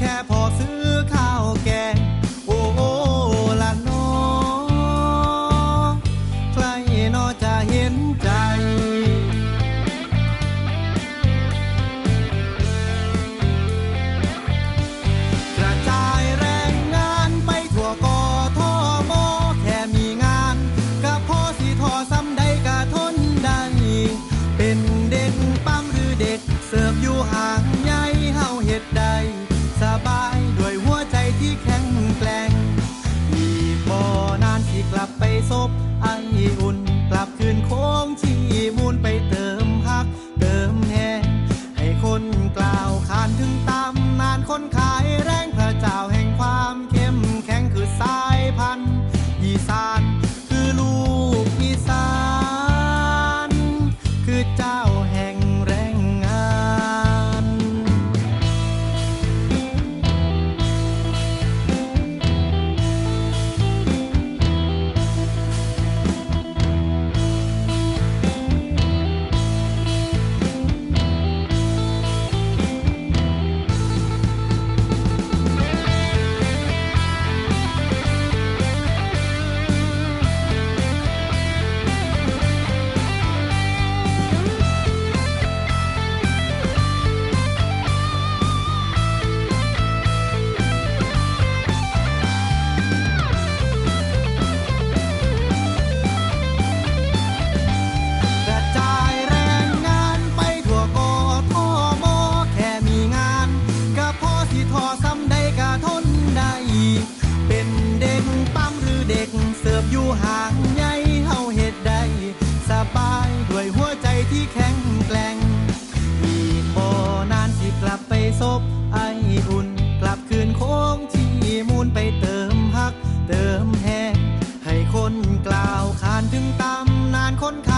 แค่พอ คนขา อุ่น กลับคืนโค้งที่มูลไปเติมฮัก เติมแหงให้คนกล่าวขานถึงตำนานคนขา